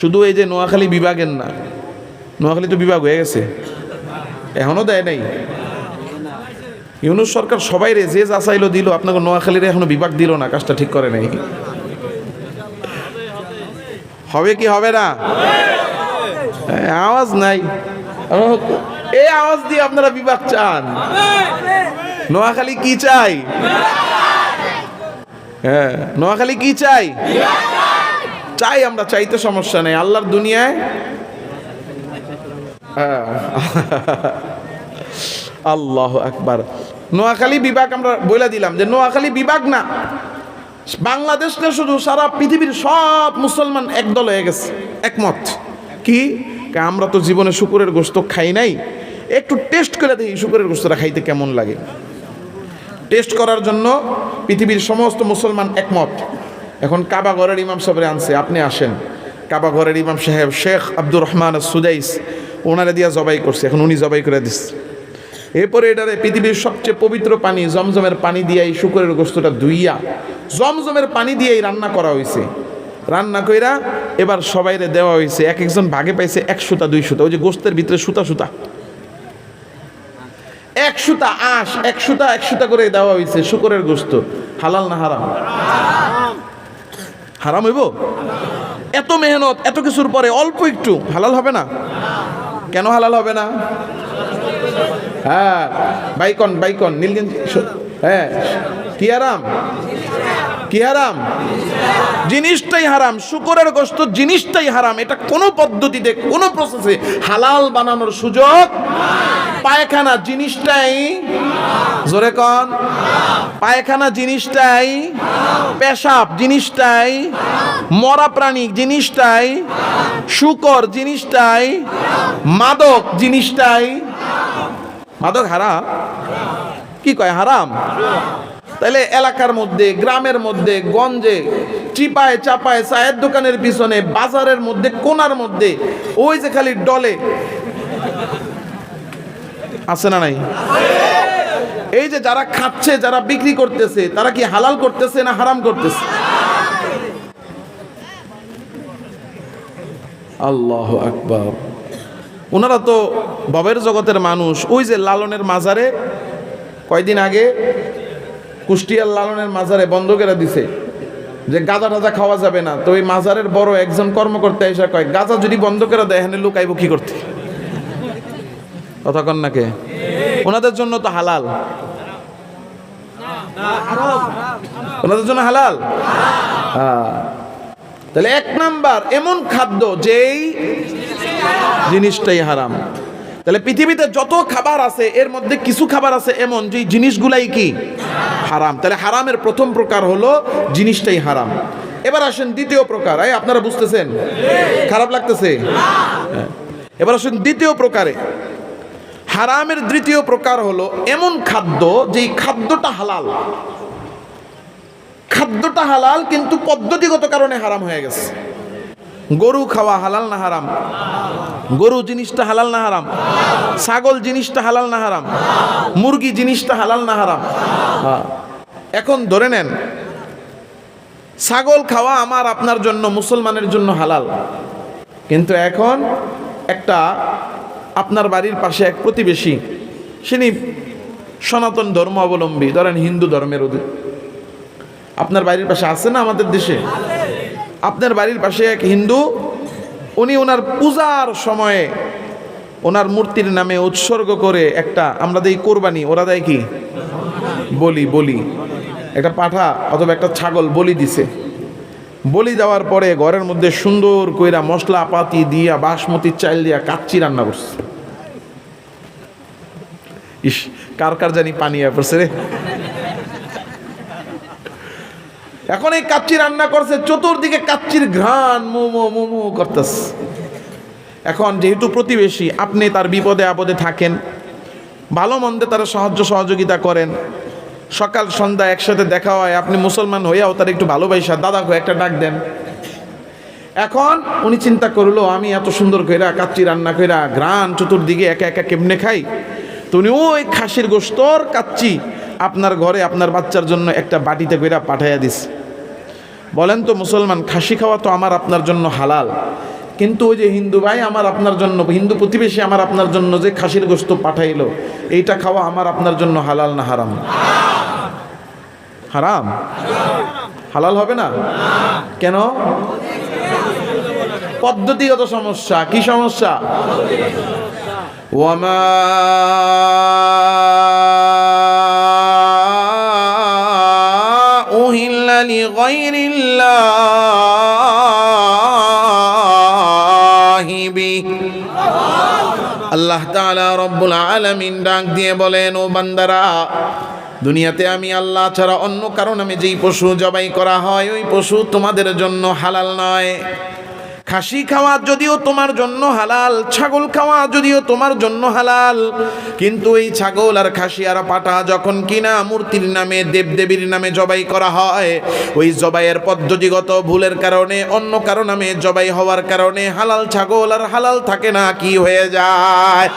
শুধু এই যে নোয়াখালী বিভাগের না, নোয়াখালী তো বিভাগ হয়ে গেছে। এখনও দেয় নাই। ইউনুস সরকার সবাই রে, যে যা চাইলো দিল, আপনাকে নোয়াখালীর এখনও বিভাগ দিল না, কাজটা ঠিক করে নাই। হবে কি হবে না? আওয়াজ নাই। এই আওয়াজ দিয়ে আপনারা বিভাগ চান। নোয়াখালী কি চাই? হ্যাঁ নোয়াখালী কি চাই? চাই আমরা, চাইতে সমস্যা নেই। আল্লাহর দুনিয়ায় হ্যাঁ। আল্লাহ একবার নোয়াখালী বিভাগ আমরা বলে দিলাম যে নোয়াখালী বিভাগ না বাংলাদেশ না শুধু সারা পৃথিবীর সব মুসলমান একদল হয়ে গেছে, একমত। কি আমরা তো জীবনে শুকুরের গোস্ত খাই নাই। একটু টেস্ট করে দেখি শুকুরের গোস্তটা খাইতে কেমন লাগে। টেস্ট করার জন্য পৃথিবীর সমস্ত মুসলমান একমত। এখন কাবা ঘরের ইমাম সাহেবরে আনছে, আপনি আসেন। কাবা ঘরের ইমাম সাহেব শেখ আব্দুর রহমান সুদাইস ওনারে দিয়া জবাই করছে, এখন উনি জবাই করে দিচ্ছে এরপরে এটারে পৃথিবীর সবচেয়ে পবিত্র পানি, জমজমের পানি দিয়ে এই শুকরের গোস্তটা ধুইয়া, জমজমের পানি দিয়েই রান্না করা হয়েছে রান্না কইরা এবার সবাইরে দেওয়া হয়েছে এক একজন ভাগে পাইছে এক সুতা, দুই সুতা, ওই যে গোস্তের ভিতরে সুতা সুতা। এক সুতা আঁশ, এক সুতা এক সুতা করে দেওয়া হয়েছে শুকরের গোস্ত হালাল না হারাম? হারাম হইব? এত মেহনত, এত কিছুর পরে অল্প একটু, হালাল হবে না? কেন হালাল হবে না? হ্যাঁ বাইকন বাইকন নীলগঞ্জ হ্যাঁ কি হারাম কি হারাম? জিনিসটাই হারাম, শুকরের গোস্ত জিনিসটাই হারাম। এটা কোনো পদ্ধতিতে, কোনো প্রসেসে হালাল বানানোর সুযোগ পায়খানা জিনিসটাই জোরে কন। পায়খানা জিনিসটাই পেশাব জিনিসটাই, মরা প্রাণী জিনিসটাই, শুকর জিনিসটাই, মাদক জিনিসটাই। মাদক হারাম? কি কয় হারাম? তাহলে এলাকার মধ্যে, গ্রামের মধ্যে, গঞ্জে চিপায় চাপায়, চায়ের দোকানের পিছনে, বাজারের মধ্যে, কোনার মধ্যে, ওই যে খালি ডলে। আছে না নাই? এই যে যারা খাচ্ছে, যারা বিক্রি করতেছে, তারা কি হালাল করতেছে না হারাম করতেছে? আল্লাহ আকবার। ওনারা তো ববের জগতের মানুষ, ওই যে লালনের মাজারে, কয়দিন আগে কুষ্টিয়ার লালনের মাজারে বন্ধ করে দিছে। যে গাঁজা টাজা খাওয়া যাবে না। তো ওই মাজারের বড় একজন কর্মকর্তা এসে কয়, গাঁজা যদি বন্ধ করে দেয়, এখানে লুকাইব কি করতে? কথা কন নাকে ওনাদের জন্য তো হালাল। ওনাদের জন্য হালাল? হ্যাঁ। তাহলে এক নাম্বার, এমন খাদ্য যেই জিনিসটাই হারাম। তাহলে পৃথিবীতে যত খাবার আছে, এর মধ্যে কিছু খাবার আছে এমন যে জিনিসগুলাই কি? হারাম। তাহলে হারামের প্রথম প্রকার হলো জিনিসটাই হারাম। এবার আসেন দ্বিতীয় প্রকার। এই, আপনারা বুঝতেছেন? খারাপ লাগতেছে। এবার আসেন দ্বিতীয় প্রকারে। হারামের দ্বিতীয় প্রকার হলো এমন খাদ্য যেই খাদ্যটা হালাল। খাদ্যটা হালাল কিন্তু পদ্ধতিগত কারণে হারাম হয়ে গেছে। গরু খাওয়া হালাল না হারাম? গরু জিনিসটা হালাল না হারাম? ছাগল জিনিসটা হালাল না হারাম? মুরগি জিনিসটা হালাল না হারাম? হ্যাঁ। এখন ধরে নেন, ছাগল খাওয়া আমার আপনার জন্য, মুসলমানের জন্য হালাল। কিন্তু এখন একটা আপনার বাড়ির পাশে এক প্রতিবেশী তিনি সনাতন ধর্ম অবলম্বী, ধরেন হিন্দু ধর্মের অধীন। আপনার বাড়ির পাশে আছে না আমাদের দেশে? আপনার বাড়ির পাশে এক হিন্দু উনি ওনার পূজার সময়ে ওনার মূর্তির নামে উৎসর্গ করে একটা, আমরা দেই কোরবানি, ওরা দেয় কি? বলি বলি। একটা পাঠা অথবা একটা ছাগল বলি দিছে। বলি দেওয়ার পরে ঘরের মধ্যে সুন্দর কইরা মশলা পাতি দিয়া বাসমতির চাল দিয়া কাচ্চি রান্না করছে। ইস, কার কার জানি পানি পড়ছে রে? এখন এই কাচ্চি রান্না করছে, চতুর্দিকে কাচ্চির ঘ্রাণ মোমো মোমো করতেছে। এখন যেহেতু প্রতিবেশী, আপনি তার বিপদে আপদে থাকেন, ভালো মন্দে তারা সাহায্য, সহযোগিতা করেন। সকাল, সন্ধ্যা একসাথে দেখা হয়, আপনি মুসলমান হইয়াও তার একটু ভালোবাসা, দাদা একটা ডাক দেন। এখন উনি চিন্তা করল, আমি এত সুন্দর কইরা কাচ্চি রান্না কইরা গ্রান চতুর্দিকে একা একা কেমনে খাই? তো উনি ওই খাসির গোস্তর কাচ্চি আপনার ঘরে, আপনার বাচ্চার জন্য একটা বাটিতে কইরা পাঠাইয়া দিস বলেন তো মুসলমান, খাসি খাওয়া তো আমার আপনার জন্য হালাল। কিন্তু ওই যে হিন্দু ভাই আমার আপনার জন্য, হিন্দু প্রতিবেশী আমার আপনার জন্য যে খাসির গোস্ত পাঠাইলো, এইটা খাওয়া আমার আপনার জন্য হালাল না হারাম? হারাম? হালাল হবে না? কেন? পদ্ধতিগত সমস্যা, কি সমস্যা? ওয়ামা উহিল্লা বিহি আল্লাহ রব্বুল আলমিন ডাক দিয়ে বলেন, ও বান্দারা, দুনিয়াতে আমি আল্লাহ ছাড়া অন্য কারণ আমি যেই পশু জবাই করা হয়, ওই পশু তোমাদের জন্য হালাল নয়। খাসি খাওয়া যদিও তোমার জন্য হালাল, ছাগল খাওয়া যদিও তোমার জন্য হালাল, কিন্তু এই ছাগল আর খাসি আর পাটা যখন কিনা মূর্তির নামে, দেবদেবীর নামে জবাই করা হয়, ওই জবাইয়ের পদ্ধতিগত ভুলের কারণে, অন্য কারও নামে জবাই হওয়ার কারণে হালাল ছাগল আর হালাল থাকে না, কি হয়ে যায়?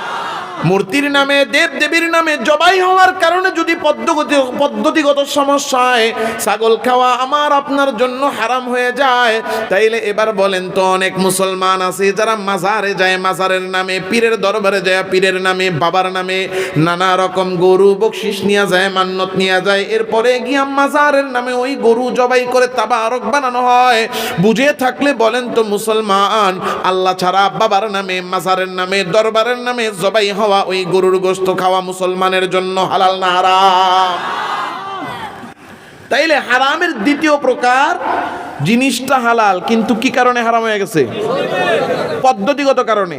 মূর্তির নামে দেব দেবীর নামে জবাই হওয়ার কারণে যদি পদ্ধতি পদ্ধতিগত সমস্যায় ছাগল খাওয়া আমার আপনার জন্য হারাম হয়ে যায়। তাইলে এবার বলেন তো অনেক মুসলমান আছে যারা মাজারে যায়, মাজারের নামে, পীরের দরবারে যায়, পীরের নামে, বাবার নামে নানা রকম গরু বকশিস নিয়ে যায় মান্নত নিয়ে যায়। এরপরে গিয়া মাজারের নামে ওই গরু জবাই করে তাবারক বানানো হয়। বুঝে থাকলে বলেন তো মুসলমান, আল্লাহ ছাড়া বাবার নামে, মাজারের নামে, দরবারের নামে জবাই হওয়া ওই গরুর গোস্ত খাওয়া মুসলমানের জন্য হালাল না হারাম? তাইলে হারামের দ্বিতীয় প্রকার জিনিসটা হালাল, কিন্তু কি কারণে হারাম হয়ে গেছে? পদ্ধতিগত কারণে।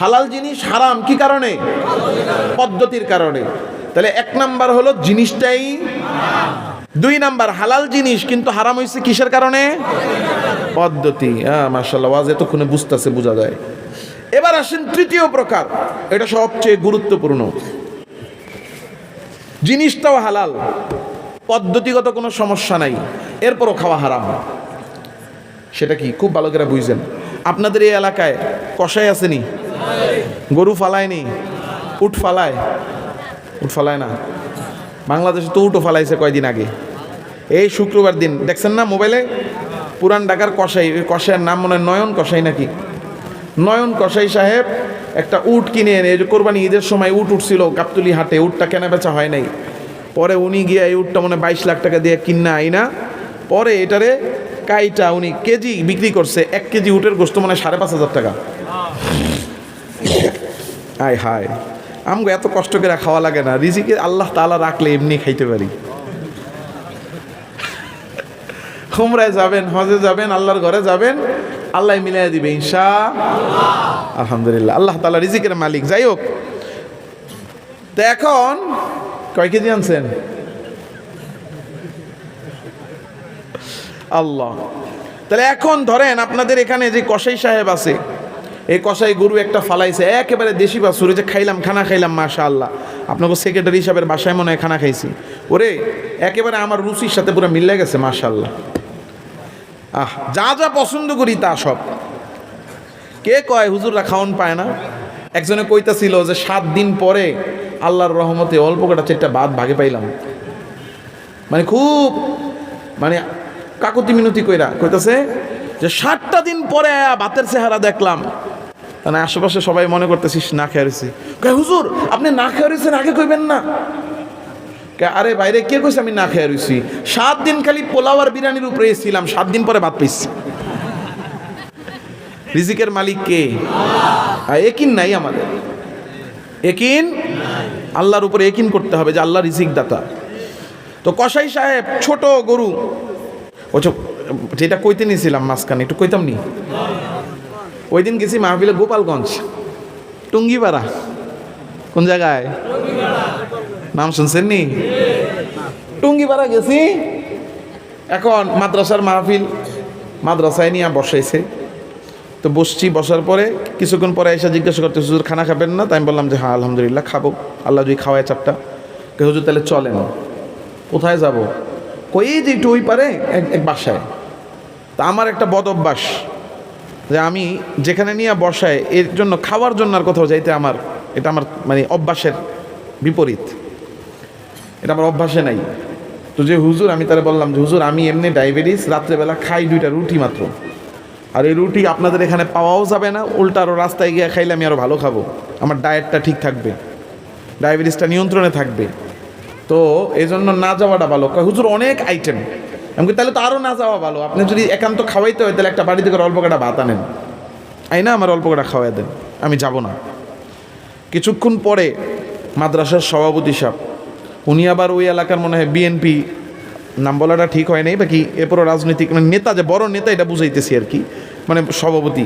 হালাল জিনিস হারাম, কি কারণে? পদ্ধতির কারণে। তাহলে এক নাম্বার হলো জিনিসটাই দুই নাম্বার, হালাল জিনিস কিন্তু হারাম হয়েছে কিসের কারণে? পদ্ধতি। হ্যাঁ মার্শাল্লাহ ওয়াজ এতক্ষণে বুঝতেছে, বোঝা যায়। এবার আসেন তৃতীয় প্রকার। এটা সবচেয়ে গুরুত্বপূর্ণ। জিনিসটাও হালাল, পদ্ধতিগত কোনো সমস্যা নাই, এরপরও খাওয়া হারাম। সেটা কি? খুব ভালো করে বুঝছেন আপনাদের এই এলাকায় কষাই আসেনি গরু ফালায়নি উট ফালায়? উঠ ফালায় না। বাংলাদেশে তো উটও ফালাইছে কয়দিন আগে। এই শুক্রবার দিন, দেখছেন না মোবাইলে? পুরান ঢাকার কষাই ওই কষাইয়ের নাম মনে হয় নয়ন কষাই নাকি? নয়ন কষাই সাহেব একটা উট কিনে এনে কোরবানি ঈদের সময় উট উঠছিল গাবতুলি হাটে, উটটা কেনা বেচা হয় নাই। পরে উনি গিয়ে এই উটটা মনে বাইশ লাখ টাকা দিয়ে কিনা আইনা। পরে এটারে কাইটা উনি কেজি বিক্রি করছে, এক কেজি উটের গোস্ত মানে সাড়ে পাঁচ হাজার টাকা। আয় হায়, আমগো এত কষ্ট করে খাওয়া লাগে না, রিজিকে আল্লাহ তাআলা রাখলে এমনি খাইতে পারি। খুমরায় যাবেন, হজে যাবেন, আল্লাহর ঘরে যাবেন আল্লাহ মিলাই দিবে, ইনশা আলহামদুলিল্লাহ, আল্লাহ তালা রিজিকের মালিক। যাই হোক, তো এখন কয় কেজি আনছেন? আল্লাহ। তাহলে এখন ধরেন আপনাদের এখানে যে কসাই সাহেব আছে, এই কসাই গরু একটা ফালাইছে, একেবারে দেশি বাসুরে যে খাইলাম, খানা খাইলাম মাশা আল্লাহ আপনাকে সেক্রেটারি হিসাবের বাসায় মনে হয় খানা খাইছি। ওরে, একেবারে আমার রুচির সাথে পুরো মিলে গেছে মাশা আল্লাহ আহ, যা যা পছন্দ করি তা সব। কে কয়, হুজুররা খাওয়ান পায় না? একজনে কইতাছিল যে সাত দিন পরে আল্লাহর রহমতে অল্প কটা চারটা বাদ ভাগে পাইলাম। মানে খুব মানে কাকুতি মিনতি কইরা কইতাছে যে ষাটটা দিন পরে ভাতের চেহারা দেখলাম। মানে আশেপাশে সবাই মনে করতেছিস না খেয়ে রয়েছি। হুজুর, আপনি না খেয়ে রয়েছেন, আগে কইবেন না। আরে বাইরে কে কইছে আমি না খেয়ে রয়েছি সাত দিন খালি পোলাও আর বিরিয়ানির উপরে ছিলাম, সাত দিন পরে ভাত পেয়েছি রিজিকের মালিক কে? একিন নাই আমাদের। একিন? আল্লাহর উপরে একিন করতে হবে যে আল্লাহ রিজিক দাতা তো কসাই সাহেব, ছোট গরু। ও যেটা কইতে নিয়েছিলাম মাঝখানে, একটু কইতাম নি? ওই দিন গেছি মাহফিলে গোপালগঞ্জ। টুঙ্গিপাড়া। কোন জায়গায়? নাম শুনছেন নি? টুঙ্গিপাড়া গেছি। এখন মাদ্রাসার মাহফিল, মাদ্রাসায় নিয়ে বসাইছে। তো বসছি, বসার পরে কিছুক্ষণ পরে এসে জিজ্ঞাসা করতে হুজুর, খানা খাবেন না? তাই আমি বললাম যে হ্যাঁ আলহামদুলিল্লাহ, খাব। আল্লাহ যদি খাওয়ায় চাপটা কে, হুজুর, তাহলে চলেন। কোথায় যাব? কই যে একটু ওই পারে, এক এক বাসায়। তা আমার একটা বদ অভ্যাস যে আমি যেখানে নিয়ে বসায়, এর জন্য, খাওয়ার জন্য আর কোথাও যাইতে আমার, এটা আমার মানে অভ্যাসের বিপরীত। এটা আমার অভ্যাসে নাই। তো যে হুজুর, আমি তারা বললাম যে, হুজুর, আমি এমনি ডায়াবেটিস রাত্রেবেলা খাই দুইটা রুটি মাত্র। আর এই রুটি আপনাদের এখানে পাওয়াও যাবে না, উল্টা আরও রাস্তায় গিয়ে খাইলে আমি আরও ভালো খাব। আমার ডায়েটটা ঠিক থাকবে। ডায়াবেটিসটা নিয়ন্ত্রণে থাকবে। তো এই জন্য না যাওয়াটা ভালো। হুজুর, অনেক আইটেম এমনকি তাহলে তো আরও না যাওয়া ভালো। আপনি যদি একান্ত খাওয়াইতে হয়, তাহলে একটা বাড়ি থেকে অল্প কটা ভাত আনেন। আই না, আমার অল্প কটা খাওয়াই দেন। আমি যাব না। কিছুক্ষণ পরে মাদ্রাসার সভাপতি সাহেব উনি আবার ওই এলাকার মনে হয় বিএনপি নাম বলাটা ঠিক হয় নাই, বাকি এরপরও রাজনৈতিক মানে নেতা যে বড় নেতা, এটা বুঝাইতেছি আর কি মানে সভাপতি।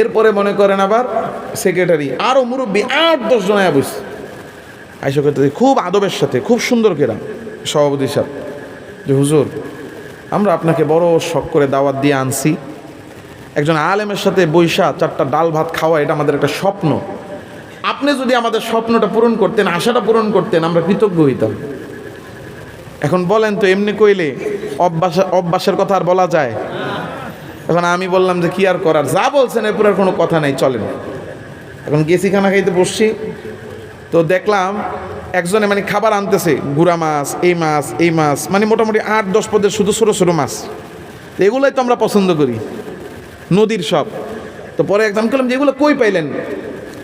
এরপরে মনে করেন আবার সেক্রেটারি আরও মুরব্বী আট, দশ জন আয়া বসছে আইসা করতে খুব আদবের সাথে, খুব সুন্দর কেরা, সভাপতি সাহেব। যে হুজুর, আমরা আপনাকে বড় শখ করে দাওয়াত দিয়ে আনছি। একজন আলেমের সাথে বৈশা চারটা ডাল ভাত খাওয়া, এটা আমাদের একটা স্বপ্ন। আপনি যদি আমাদের স্বপ্নটা পূরণ করতেন, আশাটা পূরণ করতেন, আমরা কৃতজ্ঞ হইতাম। এখন বলেন তো, এমনি কইলে অভ্যাস অভ্যাসের কথা আর বলা যায়? এখন আমি বললাম যে কি আর করার? যা বলছেন, এরপর কোনো কথা নেই, চলেন। এখন গেছি খানা খাইতে বসছি। তো দেখলাম একজনে মানে খাবার আনতেছে, গুড়া মাছ, এই মাছ এই মাছ মানে মোটামুটি আট, দশ পদের শুধু ছোটো ছোটো মাছ। তো এগুলোই তো আমরা পছন্দ করি, নদীর সব। তো পরে একদম করলাম যে, এগুলো কই পাইলেন?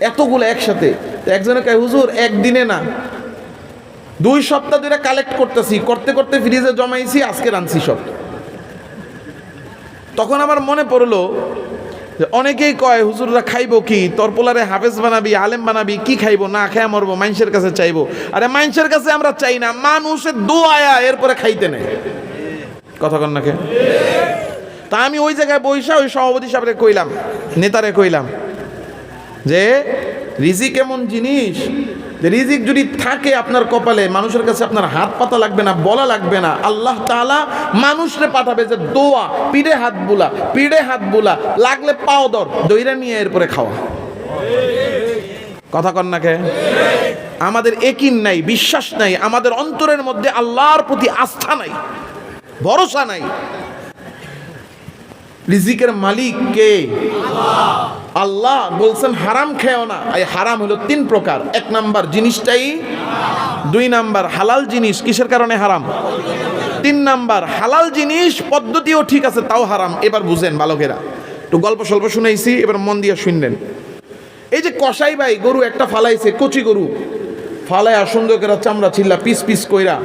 এতগুলো একসাথে। একজনে কয়, হুজুর, একদিনে না। দুই সপ্তাহ ধরে কালেক্ট করতেছি। করতে করতে ফ্রিজে জমাইছি, আজকে রানছি সব। তখন আমার মনে পড়ল যে অনেকেই কয়, হুজুররা খাইবো কি? তোর পোলারে হাফেজ বানাবি, আলেম বানাবি, কি খাইবো? না খেয়ে মরবো, মানুষের কাছে চাইব। আরে মানুষের কাছে আমরা চাই না, মানুষের দোয়ায়া এরপরে খাইতে নেই কথা কন নাকি তা আমি ওই জায়গায় বৈশা ওই সভাপতি সাহেবরে কইলাম, নেতারে কইলাম যে রিজিক এমন জিনিস, যে রিজিক যদি থাকে আপনার কপালে, মানুষের কাছে আপনার হাত পাতা লাগবে না, বলা লাগবে না। আল্লাহ তাআলা মানুষরে পাঠাবে যে দোয়া পিড়ে হাত বুলা পিড়ে হাত বুলা, লাগলে পাও দর দইরা নিয়ে এরপরে খাওয়া। কথা কন নাকে আমাদের একিন নাই, বিশ্বাস নাই, আমাদের অন্তরের মধ্যে আল্লাহর প্রতি আস্থা নাই, ভরসা নাই। রিজিকের মালিক কে? আল্লাহ বলছেন, হারাম খেও না। এই হারাম হলো তিন প্রকার। এক নাম্বার জিনিসটাই, দুই নাম্বার হালাল জিনিস, কিসের কারণে হারাম? তিন নাম্বার হালাল জিনিস পদ্ধতিও ঠিক আছে, তাও হারাম। এবার বুঝেন বালকেরা। একটু গল্প স্বল্প শুনেছি এবার মন দিয়ে শুনলেন। এই যে কসাই ভাই গরু একটা ফালাইছে, কচি গরু। ফালাইয়া সুন্দর করে চামড়া ছিল্লা, পিস পিস কইরা,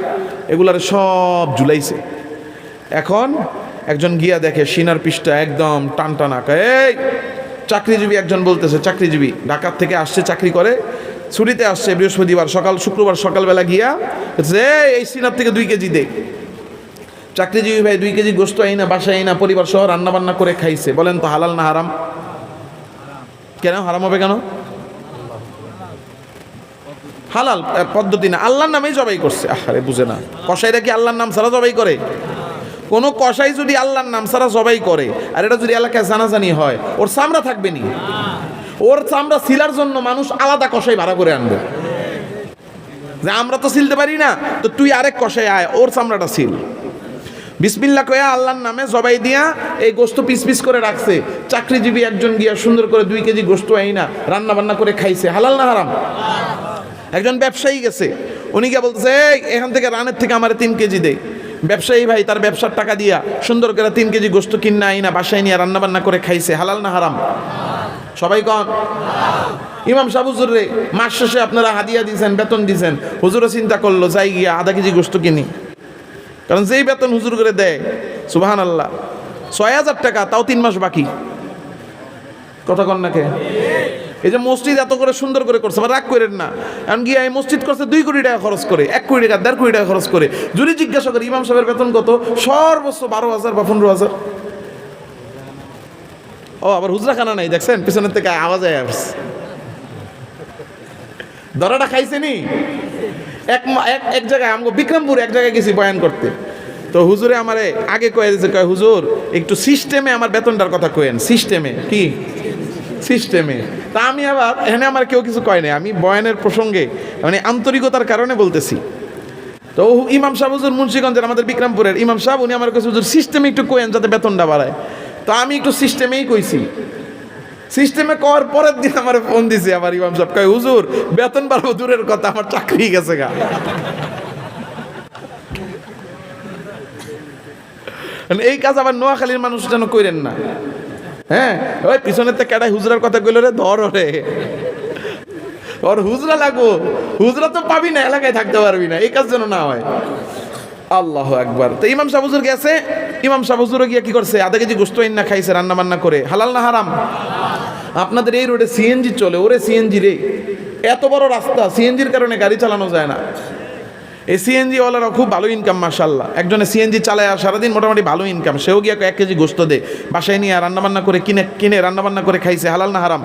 এগুলার সব ঝুলাইছে। এখন একজন গিয়া দেখে সিনার পিসটা একদম টান টানা এই চাকরিজীবী একজন বলতেছে চাকরিজীবী ঢাকার থেকে আসছে চাকরি করে। ছুটিতে আসছে বৃহস্পতিবার সকাল শুক্রবার সকালবেলা গিয়া বলছে, "এই, সিনার থেকে দুই কেজি দে। চাকরিজীবী ভাই দুই কেজি গোস্ত আই না বাসায় আই না পরিবার সহ রান্না বান্না করে খাইছে। বলেন তো হালাল না হারাম? কেন? হারাম হবে কেন? হালাল পদ্ধতি না। আল্লাহর নামেই জবাই করছে। আরে বুঝে না। কসাইরা কি আল্লাহর নাম ছাড়া জবাই করে? কোনো কষাই যদি আল্লাহর নাম ছাড়া জবাই করে, আর এটা যদি এলাকায় জানাজানি হয়, ওর চামড়া থাকবে নি। ওর চামড়া সিলার জন্য মানুষ আলাদা কষাই ভাড়া করে আনবে। যে আমরা তো সিলতে পারি না, তো তুই আরেক কষাই আয়, ওর চামড়াটা সিল। বিসমিল্লা কয়া আল্লাহর নামে জবাই দিয়া এই গোস্ত পিস পিস করে রাখছে। চাকরিজীবী একজন গিয়া সুন্দর করে দুই কেজি গোস্ত আই না রান্না বান্না করে খাইছে। হালাল না হারাম? একজন ব্যবসায়ী গেছে, উনি গিয়ে বলতেছে এখান থেকে রানের থেকে আমার তিন কেজি দে। ব্যবসায়ী ভাই তার ব্যবসার টাকা দিয়া সুন্দর করে তিন কেজি গোস্ত কিনা আই না বাসায় নিয়ে রান্না বান্না করে খাইছে। হালাল না হারাম? সবাই কন? ইমাম সাহেব, হুজুর রে, মাস শেষে আপনারা হাদিয়া দিয়েছেন বেতন দিয়েছেন হুজুরও চিন্তা করল, যাই গিয়া আধা কেজি গোস্ত কিনি। কারণ যেই বেতন হুজুর করে দেয় সুবাহান আল্লাহ ছয় হাজার টাকা, তাও তিন মাস বাকি। কথা কন নাকে এই যে মসজিদ এত করে সুন্দর করে করছে, আবার রাগ করেন না। এমন গিয়ে এই মসজিদ করছে দুই কোটি টাকা খরচ করে, এক কোটি টাকা, দেড় কোটি টাকা খরচ করে। যদি জিজ্ঞাসা করে, ইমাম সাহেবের বেতন কত? সর্বোচ্চ বারো হাজার বা পনেরো হাজার। ও, আবার হুজরা খানা নাই, দেখছেন? পিছনের থেকে আওয়াজ আয় দরাটা খাইছে নি? এক এক এক জায়গায় আমগো বিক্রমপুর এক জায়গায় গেছি বয়ান করতে। তো হুজুরে আমারে আগে কয়ে দিয়েছে কয়, হুজুর, একটু সিস্টেমে আমার বেতনটার কথা কয়েন সিস্টেমে কি? সিস্টেমে। তা আমি আবার, এখানে আমার কেউ কিছু কয় নাই, আমি বয়ানের প্রসঙ্গে মানে আন্তরিকতার কারণে বলতেছি। তো ইমাম সাহেব হুজুর মুন্সিগঞ্জের, আমাদের বিক্রমপুরের ইমাম সাহেব, উনি আমার কাছে হুজুর সিস্টেমে একটু কোয়েন যাতে বেতনটা বাড়ায়। তো আমি একটু সিস্টেমেই কইছি। সিস্টেমে করার পরের দিন আমার ফোন দিছে আবার ইমাম সাহেব, কয়, হুজুর, বেতন বাড়বো দূরের কথা, আমার চাকরি গেছে গা। মানে এই কাজ আবার নোয়াখালীর মানুষ যেন কইরেন না। হ্যাঁ? ওই পিছনের থেকে কেডাই হুজরার কথা কইল রে, ধর রে ওর হুজরা লাগবো। হুজরা তো পাবি না, এলাকায় থাকতে পারবি না, এই কাজ যেন না হয়। আল্লাহ একবার তো ইমাম সাহুজুর গেছে, ইমাম সাহুজুরও গিয়ে কি করছে? আধা কেজি গোস্ত না খাইছে রান্না বান্না করে। হালাল না হারাম? আপনাদের এই রোডে সিএনজি চলে, ওরে সিএনজি রে। এত বড় রাস্তা, সিএনজির কারণে গাড়ি চালানো যায় না। এই সিএনজি ওয়ালারা খুব ভালো ইনকাম মার্শাল্লাহ একজনে সিএনজি চালায় আর সারাদিন মোটামুটি ভালো ইনকাম সেও গিয়ে এক কেজি গোস্ত দেয়, বাসায় নিয়ে রান্নাবান্না করে কিনে কিনে রান্নাবান্না করে খাইছে। হালাল না হারাম?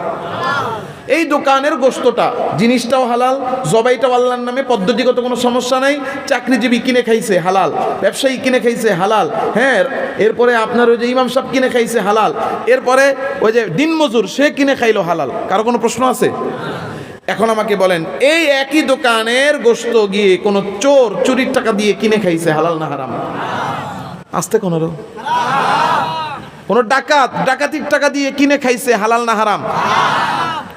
এই দোকানের গোস্তটা, জিনিসটাও হালাল, জবাইটাও আল্লাহর নামে, পদ্ধতিগত কোনো সমস্যা নাই। চাকরিজীবী কিনে খাইছে, হালাল। ব্যবসায়ী কিনে খাইছে, হালাল। হ্যাঁ এরপরে আপনার ওই যে ইমাম সাহেব কিনে খাইছে, হালাল। এরপরে ওই যে দিনমজুর, সে কিনে খাইলো, হালাল। কারও কোনো প্রশ্ন আছে? এখন আমাকে বলেন, এই একই দোকানের গোস্ত গিয়ে কোনো চোর চুরির টাকা দিয়ে কিনে খাইছে, হালাল না হারাম? আসতে কোনো কোনো ডাকাত ডাকাতির টাকা দিয়ে কিনে খাইছে, হালাল না হারাম?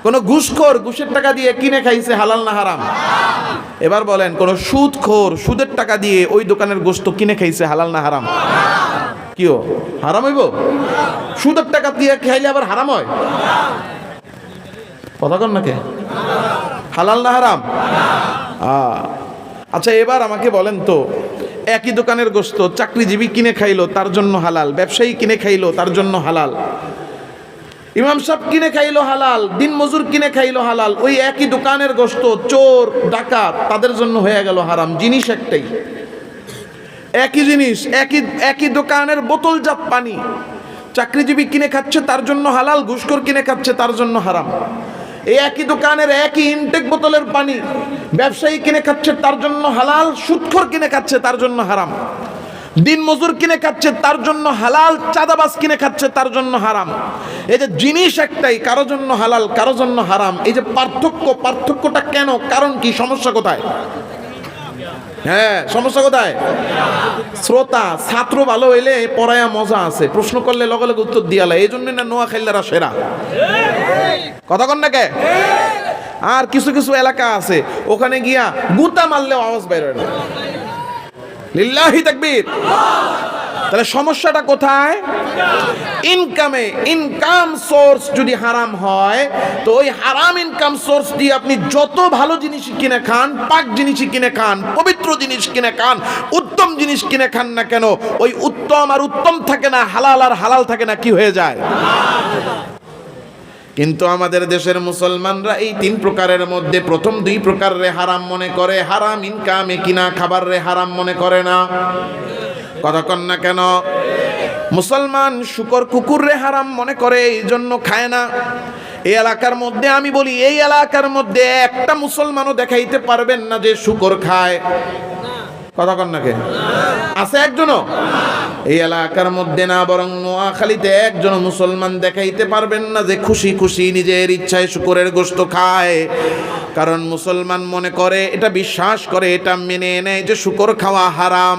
কোন ঘুষখোর ঘুষের টাকা দিয়ে কিনে খাইছে, হালাল না হারাম? এবার বলেন, কোন সুদখোর সুদের টাকা দিয়ে ওই দোকানের গোস্ত কিনে খাইছে, হালাল না হারাম? কিও? হারাম হইব? সুদের টাকা দিয়ে খাইলে আবার হারাম হয়? কথা কর নাকি হালাল না হারাম? আচ্ছা এবার আমাকে বলেন তো, একই দোকানের গোস্ত চাকরিজীবী কিনে খাইলো, তার জন্য হালাল, ব্যবসায়ী কিনে খাইলো, তার জন্য হালাল। ইমাম সাহেব কিনে খাইলো হালাল, দিন মজুর কিনে খাইলো হালাল, ওই একই দোকানের গোস্ত, চোর, ডাকাত, তাদের জন্য হয়ে গেল হারাম, জিনিস একটাই। একই জিনিস, একই একই দোকানের বোতলজাত পানি। চাকরিজীবী কিনে খাচ্ছে, তার জন্য হালাল, ঘুষখোর কিনে খাচ্ছে, তার জন্য হারাম। এই একই দোকানের একই ইনটেক বোতলের পানি। ব্যবসায়ী কিনে খাচ্ছে, তার জন্য হালাল। সুৎখর কিনে খাচ্ছে, তার জন্য হারাম। দিন মজুর কিনে খাচ্ছে, তার জন্য হালাল। চাঁদাবাস কিনে খাচ্ছে, তার জন্য হারাম। এই যে জিনিস একটাই, কারও জন্য হালাল, কারও জন্য হারাম। এই যে পার্থক্য, পার্থক্যটা কেন, কারণ কি, সমস্যা কোথায়? হ্যাঁ সমস্যা কোথায়? শ্রোতা, ছাত্র ভালো হইলে পড়ায়া মজা আছে। প্রশ্ন করলে লগে লগে উত্তর দিয়ালে এই জন্য না নোয়া খাইলারা সেরা। কথা কন না কে? আর কিছু কিছু এলাকা আছে, ওখানে গিয়া গুতা মারলেও আওয়াজ হয় না। লিল্লাহি তাকবীর। তাহলে সমস্যাটা কোথায়? ইনকামে ইনকাম সোর্স যদি হারাম হয়, তো ওই হারাম ইনকাম সোর্স দিয়ে আপনি যত ভালো জিনিস কিনে খান, পাক জিনিস কিনে খান, পবিত্র জিনিস কিনে খান, উত্তম জিনিস কিনে খান না কেন, ওই উত্তম আর উত্তম থাকে না, হালাল আর হালাল থাকে না, কি হয়ে যায়? কিন্তু আমাদের দেশের মুসলমানরা এই তিন প্রকারের মধ্যে, প্রথম দুই প্রকার রে হারাম মনে করে, হারাম ইনকামে কিনা, খাবার রে হারাম মনে করে না। কন না কেন? মুসলমান শুকর কুকুর রে হারাম মনে করে এই জন্য খায় না। এই এলাকার মধ্যে আমি বলি, এই এলাকার মধ্যে একটা মুসলমানও দেখাইতে পারবেন না যে শুকর খায়। কথা কন না কে আছে একজনও? এই এলাকার মধ্যে না, বরং নোয়াখালীতে মুসলমান দেখাইতে পারবেন না যে খুশি খুশি নিজের ইচ্ছায় শুকরের গোস্ত খায়। কারণ মুসলমান মনে করে, এটা বিশ্বাস করে, এটা মেনে নেয় যে শুকর খাওয়া হারাম।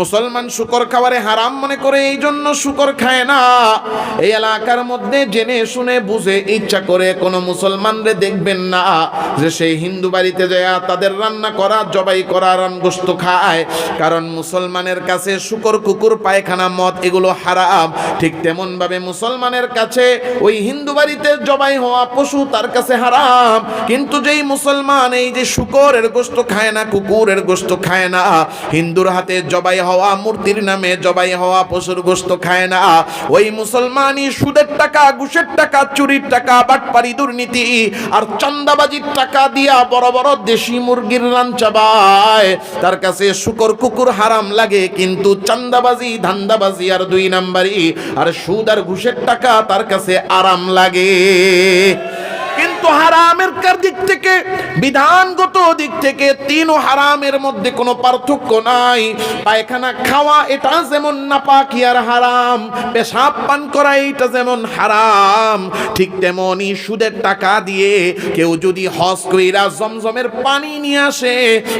মুসলমান শুকর খাওয়ারে হারাম মনে করে, এই জন্য শুকর খায় না। এই এলাকার মধ্যে জেনে শুনে বুঝে ইচ্ছা করে কোনো মুসলমানরে দেখবেন না যে সেই হিন্দু বাড়িতে যায় তাদের রান্না করা, জবাই করা রান গোস্ত খায়। কারণ মুসলমানের কাছে শুকর, কুকুর, পায়খানা, মদ এগুলো হারাম। ঠিক তেমন ভাবে মুসলমানের কাছে ওই হিন্দু বাড়িতে জবাই হওয়া পশু তার কাছে হারাম। কিন্তু যেই মুসলমান এই যে শুকরের গোস্ত খায় না, কুকুরের গোস্ত খায় না, হিন্দুর হাতে জবাই হওয়া, মূর্তির নামে জবাই হওয়া, পশুর গোস্ত খায় না, ওই মুসলমানই সুদের টাকা, ঘুষের টাকা, চুরির টাকা, বাটপারি দুর্নীতি, আর চন্দাবাজির টাকা দিয়া বড় বড় দেশি মুরগির রান চাবায় তার কাছে শুকর, কুকুর হারাম লাগে, কিন্তু চান্দাবাজি, ধান্দাবাজি আর দুই নাম্বারই, আর সুদ আর ঘুষের টাকা তার কাছে আরাম লাগে। কিন্তু হারামের কার দিক থেকে? বিধানগত দিক থেকে তিন ও হারামের মধ্যে কোনো পার্থক্য নাই। পায়খানা খাওয়া, এটা যেমন নাপাকি আর হারাম। পেশাব পান করা এটা যেমন হারাম। ঠিক তেমনই সুদের টাকা দিয়ে কেউ যদি হজ কইরা জমজমের পানি নিয়ে আসে,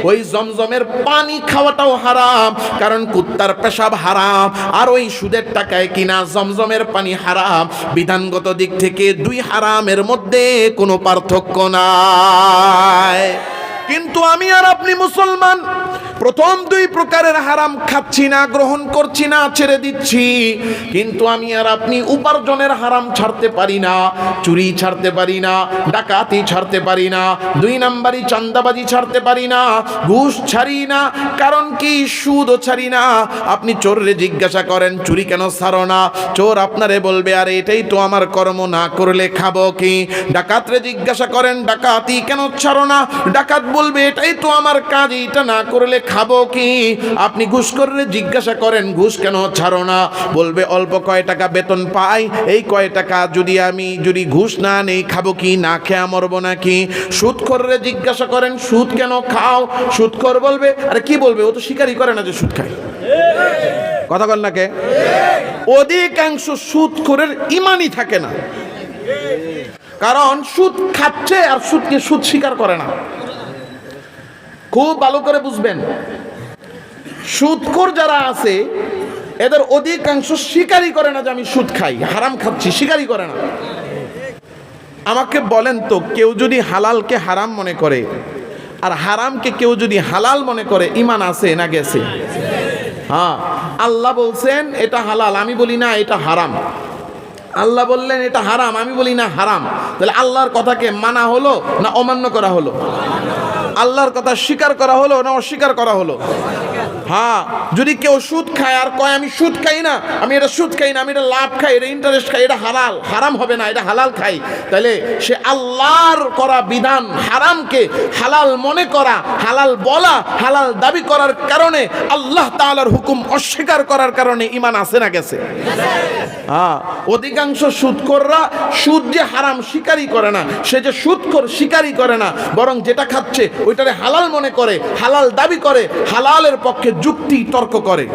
ওই জমজমের পানি খাওয়াটাও হারাম, কারণ কুত্তার পেশাব হারাম, আর ওই সুদের টাকায় কিনা জমজমের পানি হারাম। বিধানগত দিক থেকে দুই হারামের মধ্যে কোনো পার্থক্য নাই। কিন্তু আমি আর আপনি মুসলমান প্রথম দুই প্রকারের হারাম খাচ্ছি না, গ্রহণ করছি না, ছেড়ে দিচ্ছি। কিন্তু আমি আর আপনি উপার্জনের হারাম ছাড়তে পারি না, চুরি ছাড়তে পারি না, ডাকাতি ছাড়তে পারি না, দুই নাম্বারই চান্দাবাজি ছাড়তে পারি না, ঘুষ ছাড়ি না, কারণ কি সুদও ছাড়ি না। আপনি চোররে জিজ্ঞাসা করেন, চুরি কেন ছাড়ো না? চোর আপনারে বলবে, আরে, এটাই তো আমার কর্ম, না করলে খাব কি? ডাকাতরে জিজ্ঞাসা করেন, ডাকাতি কেন ছাড়ো না? ডাকাত বলবে, এটাই তো আমার কাজ এটা না করলে খাব কি? আপনি ঘুষ করে জিজ্ঞাসা করেন, ঘুষ কেন ছাড়ো না? বলবে, অল্প কয় টাকা বেতন পাই। এই কয় টাকা যদি আমি, যদি ঘুষ না নেই, খাব কি, না খেয়ে মরবো নাকি? সুদ করে জিজ্ঞাসা করেন, সুদ কেন খাও? সুদ কর বলবে, আরে কি বলবে? ও তো স্বীকারই করে না যে সুদ খায়। কথা বল না কে? অধিকাংশ সুদ করে ইমানই থাকে না। কারণ সুদ খাচ্ছে আর সুদকে সুদ স্বীকার করে না। খুব ভালো করে বুঝবেন। সুদখোর যারা আছে, এদের অধিকাংশ স্বীকারই করে না যে আমি সুদ খাই, হারাম খাচ্ছি স্বীকারই করে না। আমাকে বলেন তো, কেউ যদি হালালকে হারাম মনে করে, আর হারামকে কেউ যদি হালাল মনে করে ইমান আছে না গেছে? হ্যাঁ আল্লাহ বলছেন, এটা হালাল, আমি বলি না এটা হারাম। আল্লাহ বললেন, এটা হারাম, আমি বলি না হারাম। তাহলে আল্লাহর কথাকে মানা হলো না অমান্য করা হলো? আল্লাহর কথা স্বীকার করা হলো না অস্বীকার করা হলো? হ্যাঁ যদি কেউ সুদ খায় আর কয়, আমি সুদ খাই না, আমি এটা সুদ খাই না, আমি এটা লাভ খাই, এটা ইন্টারেস্ট খাই, এটা হালাল, হারাম হবে না, এটা হালাল খাই। তাহলে সে আল্লাহর করা বিধান হারামকে হালাল মনে করা, হালাল বলা, হালাল দাবি করার কারণে আল্লাহ তাআলার হুকুম অস্বীকার করার কারণে ইমান আসে না গেছে। হ্যাঁ অধিকাংশ সুদকররা সুদ যে হারাম স্বীকারই করে না, সে যে সুদকর স্বীকারই করে না, বরং যেটা খাচ্ছে ওইটারে হালাল মনে করে, হালাল দাবি করে, হালালের পক্ষে যুক্তি তর্ক করে।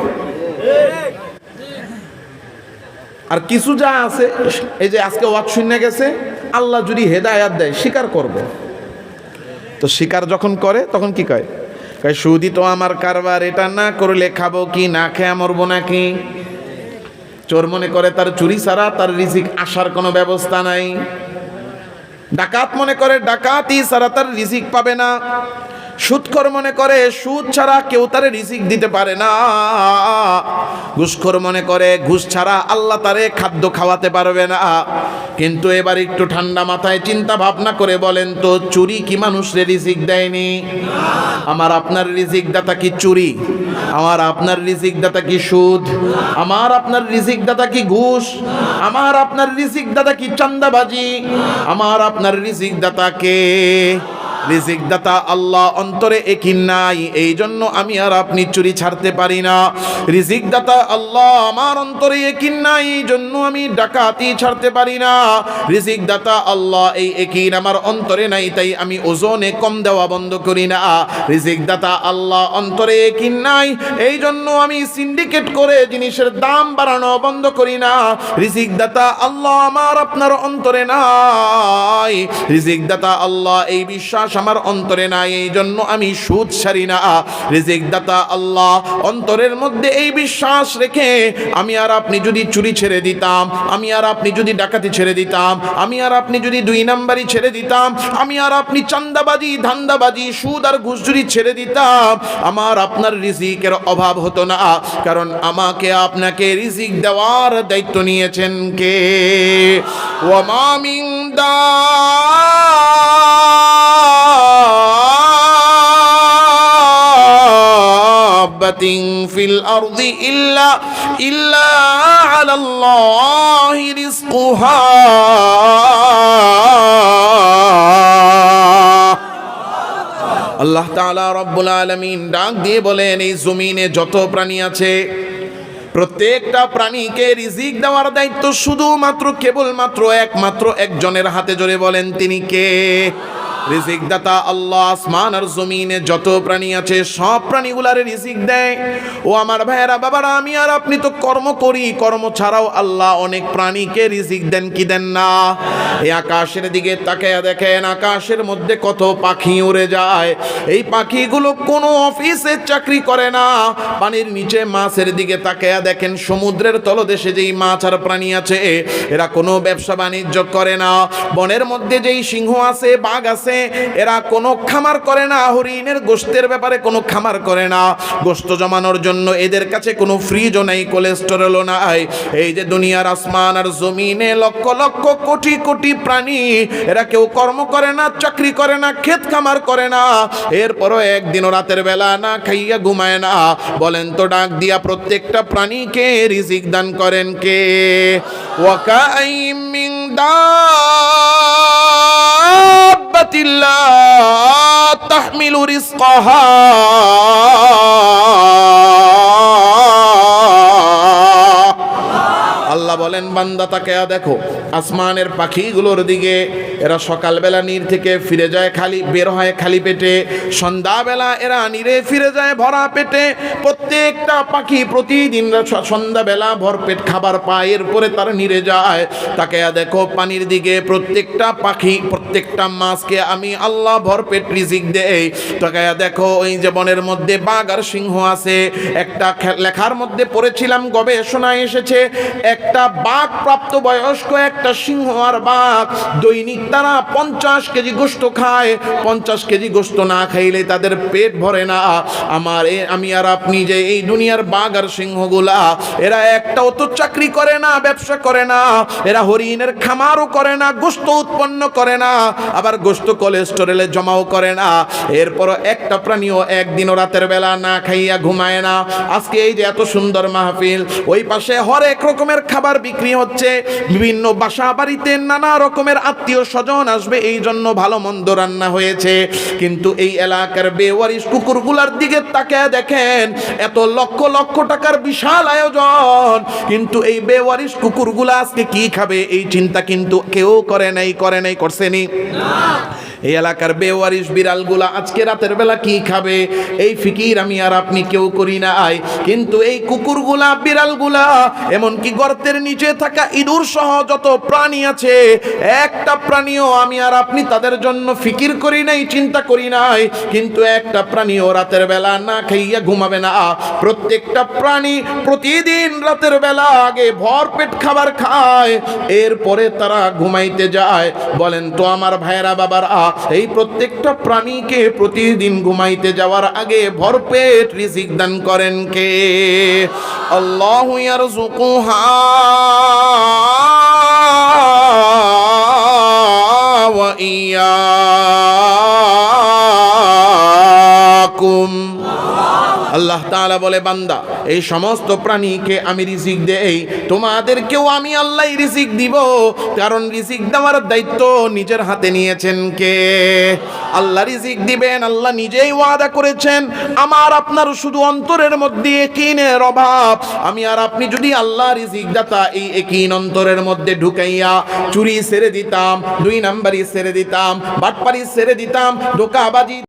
আর কিছু যা আছে, এই যে আজকে ওয়াজ শুনে গেছে, আল্লাহ যদি হেদায়াত দেয়, স্বীকার করব। তো স্বীকার যখন করে, তখন কি কয়? কয়, সুদি তো আমার কারবার, এটা না করলে খাব কি, না খেয়ে মরবো নাকি? চোর মনে করে তার চুরি ছাড়া, তার রিজিক আসার কোনো ব্যবস্থা নাই। ডাকাত মনে করে ডাকাতি ছাড়া তার রিজিক পাবে না। সুদখোর মনে করে, সুদ ছাড়া কেউ তারে রিজিক দিতে পারে না। ঘুষখোর মনে করে, ঘুষ ছাড়া আল্লাহ তারে খাদ্য খাওয়াতে পারবে না। কিন্তু এবার একটু ঠান্ডা মাথায় চিন্তা ভাবনা করে বলেন তো, চুরি কি মানুষরে রিজিক দেয়নি? আমার আপনার রিজিক দাতা কি চুরি? আমার আপনার রিজিক দাতা কি সুদ? আমার আপনার রিজিক দাতা কি ঘুষ? আমার আপনার রিজিক দাতা কি চান্দাবাজি আমার আপনার রিজিক দাতা কে? রিজিক দাতা আল্লাহ অন্তরে একই নাই এই জন্য আমি আর আপনি চুরি ছাড়তে পারি না। রিজিক দাতা আল্লাহ আমার অন্তরে একই নাই এই জন্য আমি ডাকাতি ছাড়তে পারি না। রিজিক দাতা আল্লাহ এই একিন আমার অন্তরে নাই, তাই আমি ওজনে কম দেওয়া বন্ধ করি না। রিজিক দাতা আল্লাহ অন্তরে একিন নাই এই জন্য আমি সিন্ডিকেট করে জিনিসের দাম বাড়ানো বন্ধ করি না। রিজিক দাতা আল্লাহ আমার আপনার অন্তরে নাই। রিজিক দাতা আল্লাহ এই বিশ্বাস আমার অন্তরে নাই এই জন্য আমি সুদ সারি না। রিজিক দাতা আল্লাহ, অন্তরের মধ্যে এই বিশ্বাস রেখে আমি আর আপনি যদি চুরি ছেড়ে দিতাম, আমি আর আপনি যদি ডাকাতি ছেড়ে দিতাম, আমি আর আপনি যদি দুই নাম্বারই ছেড়ে দিতাম, আমি আর আপনি চান্দাবাজি, ধান্দাবাজি, সুদ আর ঘুষজুরি ছেড়ে দিতাম, আমার আপনার রিজিকের অভাব হতো না, কারণ আমাকে আপনাকে রিজিক দেওয়ার দায়িত্ব নিয়েছেন কে? ওয়ামা মিন دابة في الأرض إلا إلا على الله رزقها আল্লাহ তাআলা রব্বুল আলামিন ডাক দিয়ে বলেন এই জমিনে যত প্রাণী আছে প্রত্যেকটা প্রাণীকে রিজিক দেওয়ার দায়িত্ব শুধুমাত্র কেবলমাত্র একমাত্র একজনের হাতে জোরে বলেন তিনি কে রিজিক দাতা আল্লাহ আসমান আর জমিনে যত প্রাণী আছে, সব প্রাণীগুলারে রিজিক দেয়। ও আমার ভাইয়েরা, বাবারা, আমি আর আপনি তো কর্ম করি, কর্ম ছাড়াও আল্লাহ অনেক প্রাণীকে রিজিক দেন কি দেন না? এই আকাশের দিকে তাকায়া দেখেন, আকাশের মধ্যে কত পাখি উড়ে যায়। এই পাখিগুলো কোনো অফিসে চাকরি করে না। পানির নিচে মাছের দিকে তাকায়া দেখেন, সমুদ্রের তলদেশে যেই মাছ আর প্রাণী আছে, এরা কোনো ব্যবসা বাণিজ্য করে না। বনের মধ্যে যেই সিংহ আছে, বাঘ আছে মাধ্যমে এরা কোনো খামার করে না হরিণের গোস্তের ব্যাপারে কোনো খামার করে না। গোস্ত জমানোর জন্য এদের কাছে কোনো ফ্রিজও নাই, কোলেস্টেরলও নাই। এই যে দুনিয়ার আসমান আর জমিনে লক্ষ লক্ষ কোটি কোটি প্রাণী, এরা কেউ কর্ম করে না, চাকরি করে না, ক্ষেত খামার করে না। এরপরও একদিন রাতের বেলা না খাইয়া ঘুমায় না। বলেন তো ডাক দিয়া প্রত্যেকটা প্রাণীকে রিজিক দান করেন কে? ওয়াকাইম মিন দাব্বাতিন تحمل رزقها আল্লাহ বলেন বান্দা তাকে দেখো আসমানের পাখিগুলোর দিকে এরা সকালবেলা নীর থেকে ফিরে যায় খালি, বের হয় খালি পেটে। সন্ধ্যাবেলা এরা নীরে ফিরে যায় ভরা পেটে। প্রত্যেকটা পাখি প্রতিদিন সন্ধ্যাবেলা ভরপেট খাবার পায়, এরপরে তারা নীরে যায়। তাকে দেখো পানির দিকে প্রত্যেকটা পাখি, প্রত্যেকটা মাছকে আমি আল্লাহ ভরপেট রিজিক দেই। তাকে দেখো ওই যে বনের মধ্যে বাঘ আর সিংহ আছে। একটা লেখার মধ্যে পড়েছিলাম গবেষণায় এসেছে, একটা বাঘ প্রাপ্ত বয়স্ক একটা সিংহ আর বাঘ। দৈনিক তারা পঞ্চাশ কেজি গোস্ত খায়, পঞ্চাশ কেজি গোস্ত না খাইলে তাদের পেট ভরে না। আমার আমি আর আপনি যে এই দুনিয়ার বাঘ আর সিংহগুলা, এরা একটাও তো চাকরি করে না, ব্যবসা করে না, এরা হরিণের খামারও করে না, গোস্ত উৎপন্ন করে না, আবার গোস্ত কোলেস্টেরলে জমাও করে না। এরপর একটা প্রাণীও একদিনও রাতের বেলা না খাইয়া ঘুমায় না। আজকে এই যে এত সুন্দর মাহফিল, ওই পাশে হরেক রকমের খাবার বিক্রি হচ্ছে, বিভিন্ন বাসা বাড়িতে নানা রকমের আত্মীয় স্বজন আসবে এই জন্য ভালো মন্দ রান্না হয়েছে। কিন্তু এই এলাকার বেওয়ারিস কুকুরগুলার দিকে তাকে দেখেন, এত লক্ষ লক্ষ টাকার বিশাল আয়োজন। কিন্তু এই বেওয়ারিস কুকুরগুলা আজকে কি খাবে, এই চিন্তা কিন্তু কেউ করে নাই করে নাই করছেনি এই এলাকার বেওয়ারিশ বিড়ালগুলা আজকে রাতের বেলা কি খাবে? এই ফিকির আমি আর আপনি কেউ করি না আই কিন্তু এই কুকুরগুলা, বিড়ালগুলা, এমনকি গর্তের নিচে থাকা ইঁদুর সহ যত প্রাণী আছে, একটা প্রাণীও আমি আর আপনি তাদের জন্য ফিকির করি নাই, চিন্তা করি নাই। কিন্তু একটা প্রাণীও রাতের বেলা না খাইয়া ঘুমাবে না। প্রত্যেকটা প্রাণী প্রতিদিন রাতের বেলা আগে ভরপেট খাবার খায়, এরপরে তারা ঘুমাইতে যায়। বলেন তো আমার ভাইয়েরা, বাবারা এই প্রত্যেকটা প্রাণীকে প্রতিদিন ঘুমাইতে যাওয়ার আগে ভরপেট রিজিক দান করেন কে? আল্লাহু ইয়ারযুকুহা ওয়া ইয়াকুম। আল্লাহ তাআলা বলে, বান্দা, এই সমস্ত প্রাণীকে আমি রিজিক দেই, তোমাদেরকেও আমি আল্লাহ রিজিক দিব। কারণ রিজিক দেওয়ার দায়িত্ব নিজের হাতে নিয়েছেন কে? আল্লাহ রিজিক দিবেন, আল্লাহ নিজেই ওয়াদা করেছেন। আমার, আপনার শুধু অন্তরের মধ্যে একিনের অভাব। আমি আর আপনি যদি আল্লাহ রিজিক দাতা, এই একিন অন্তরের মধ্যে ঢুকাইয়া চুরি ছেড়ে দিতাম, দুই নাম্বারই ছেড়ে দিতাম, বাটপারি ছেড়ে দিতাম, ধোকাবাজি